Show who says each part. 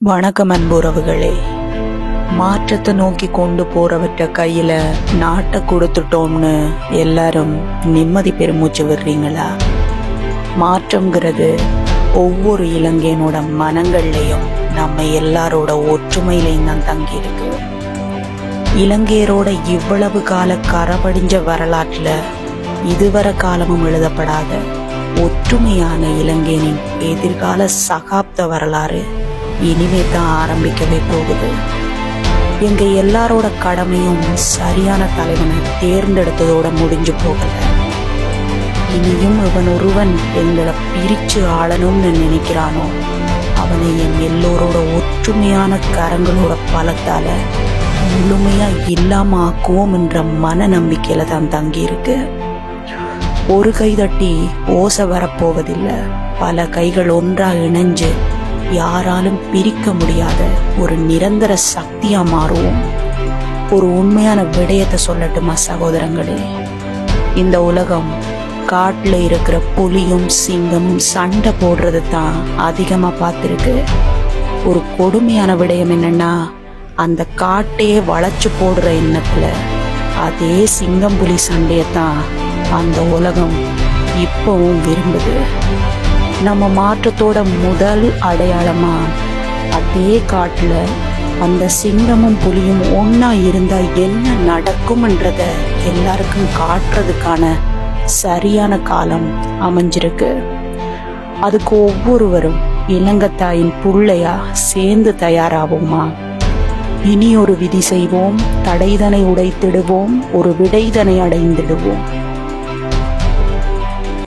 Speaker 1: வணக்கம் அன்புறவுகளே மாற்றத்தை நோக்கி கொண்டு போறவற்ற கையில நாட்டை கொடுத்துட்டோம்னு எல்லாரும் நிம்மதி பெருமூச்சு விடுறீங்களா? மாற்றம்ங்கிறது ஒவ்வொரு இளைஞனோட மனங்கள்லையும் நம்ம எல்லாரோட ஒற்றுமையிலையும் தான் தங்கி இருக்கு இலங்கையரோட இவ்வளவு கால கரபடிஞ்ச வரலாற்றுல இதுவரை காலமும் எழுதப்படாத ஒற்றுமையான இலங்கையனின் எதிர்கால சகாப்த வரலாறு இனிமே தான் ஆரம்பிக்கவே போகுது. எங்க எல்லாரோட கடமையும் சரியான தலைவனை தேர்ந்தெடுத்ததோட முடிஞ்சு போகல. இனியும் இவன் ஒருவன் எங்களை பிரிச்சு ஆளணும்னு நினைக்கிறானோ? அவனை என் எல்லோரோட ஒற்றுமையான கரங்களோட பலத்தால முழுமையா இல்லாம ஆக்குவோம் என்ற மன நம்பிக்கையில தான் தங்கி இருக்கு ஒரு கை தட்டி ஓசை வரப்போவதில்லை. பல கைகள் ஒன்றா இணைஞ்சு யாராலும் பிரிக்க முடியாத ஒரு நிரந்தர சக்தியா மாறுவோம். ஒரு உண்மையான விடயத்தை சொல்லட்டுமா சகோதரங்களே? இந்த உலகம் காட்டில் இருக்கிற புலியும் சிங்கமும் சண்டை போடுறது தான் அதிகமாக பார்த்துருக்கு. ஒரு கொடுமையான விடயம் என்னன்னா அந்த காட்டையே வளைச்சு போடுற எண்ணத்தில் அதே சிங்கம் புலி சண்டையை தான் அந்த உலகம் இப்போவும் விரும்புது. நம்ம மாற்றத்தோட முதல் அடையாளமா? அதே காட்டுல அந்த சிங்கமும் புலியும் ஒன்னா இருந்தா என்ன நடக்கும்ன்றத எல்லாருக்கும் காட்டுறதுக்கான சரியான காலம் அமைஞ்சிருக்கு. அதுக்கு ஒவ்வொருவரும் இளங்கத்தாயின் புள்ளையா சேர்ந்து தயாராவோமா? இனி ஒரு விதி செய்வோம் தடைதனை உடைத்திடுவோம் ஒரு விடைதனை அடைந்திடுவோம்.